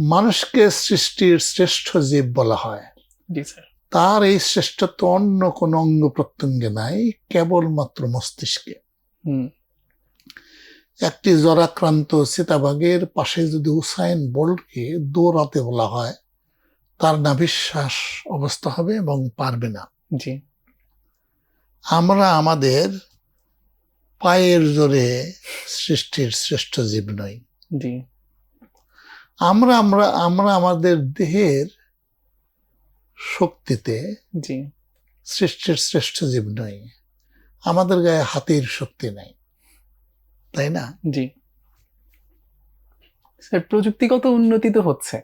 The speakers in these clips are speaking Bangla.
মানুষকে সৃষ্টির শ্রেষ্ঠ জীব বলা হয়। তার এই শ্রেষ্ঠত্ব অন্য কোন অঙ্গ প্রত্যঙ্গে নাই কেবলমাত্র মস্তিষ্কে। একটি জরাক্রান্ত চিতাবাগের পাশে যদি উসাইন বোল্টকে দৌড়াতে বলা হয় তার নাভিশ্বাস অবস্থা হবে এবং পারবে না। জি। আমরা আমাদের পায়ের জোরে সৃষ্টির শ্রেষ্ঠ জীব নই। জি। আমরা আমরা আমরা আমাদের দেহের শক্তিতে জি। সৃষ্টির শ্রেষ্ঠ জীব নই। আমাদের গায়ে হাতির শক্তি নাই। তাই না? জি। স্যার প্রযুক্তিগত উন্নতি তো হচ্ছে।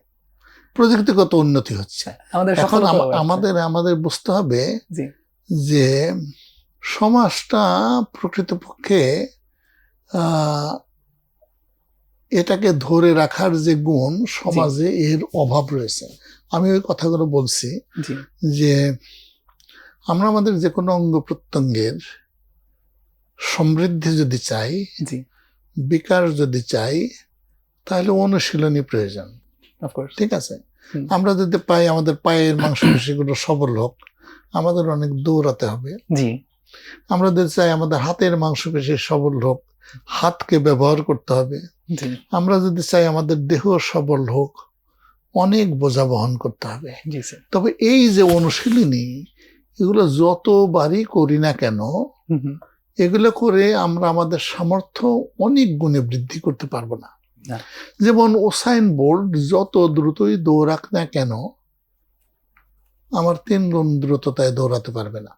প্রযুক্তিগত উন্নতি হচ্ছে। এখন। আমাদের আমাদের বুঝতে হবে যে সমাজটা প্রকৃতপক্ষে আহ, এটাকে ধরে রাখার যে গুণ সমাজে এর অভাব রয়েছে। আমি ওই কথাগুলো বলছি যে আমরা আমাদের যে কোনো অঙ্গ প্রত্যঙ্গের সমৃদ্ধি যদি চাই বিকাশ যদি চাই তাহলে অনুশীলনী প্রয়োজন। ঠিক আছে? আমরা যদি পাই আমাদের পায়ের মাংসপেশিগুলো সবল হোক আমাদের অনেক দৌড়াতে হবে। আমরা যদি চাই আমাদের হাতের মাংসপেশি সবল হোক হাতকে ব্যবহার করতে হবে। আমরা যদি চাই আমাদের দেহ সবল হোক অনেক বোঝা বহন করতে হবে। তবে এই যে অনুশীলনী এগুলো যতবারই করি না কেন এগুলো করে আমরা আমাদের সামর্থ্য অনেক গুণে বৃদ্ধি করতে পারব না। যেমন ওসাইন বোল্ট যত দ্রুতই দৌড়াক না কেন আমার তিন গুণ দ্রুততায় দৌড়াতে পারবে না।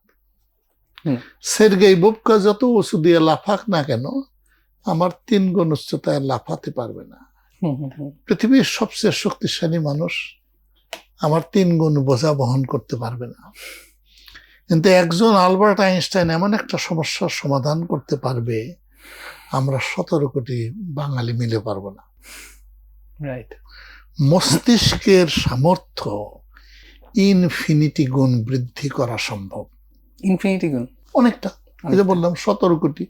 সের্গেই বুবকা যত ওষুধ দিয়ে লাফাক না কেন আমার তিন গুণ উচ্চতায় লাফাতে পারবে না। পৃথিবীর সবচেয়ে শক্তিশালী মানুষ আমার তিন গুণ বোঝা বহন করতে পারবে না। কিন্তু একজন আলবার্ট আইনস্টাইন এমন একটা সমস্যার সমাধান করতে পারবে আমরা সতেরো কোটি বাঙালি মিলে পারব না। রাইট মস্তিষ্কের সামর্থ্য ইনফিনিটি গুণ বৃদ্ধি করা সম্ভব। ইনফিনিটি গুণ। অনেকটা। এই যে বললাম সতেরো কোটি।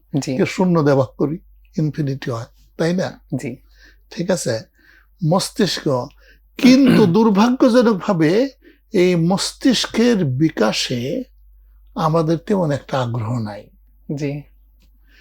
শূন্য দেওয়া করি ইনফিনিটি হয় তাই না? জি। ঠিক আছে? মস্তিষ্ক কিন্তু দুর্ভাগ্যজনকভাবে এই মস্তিষ্কের বিকাশে আমাদের তেমন একটা আগ্রহ নাই। জি।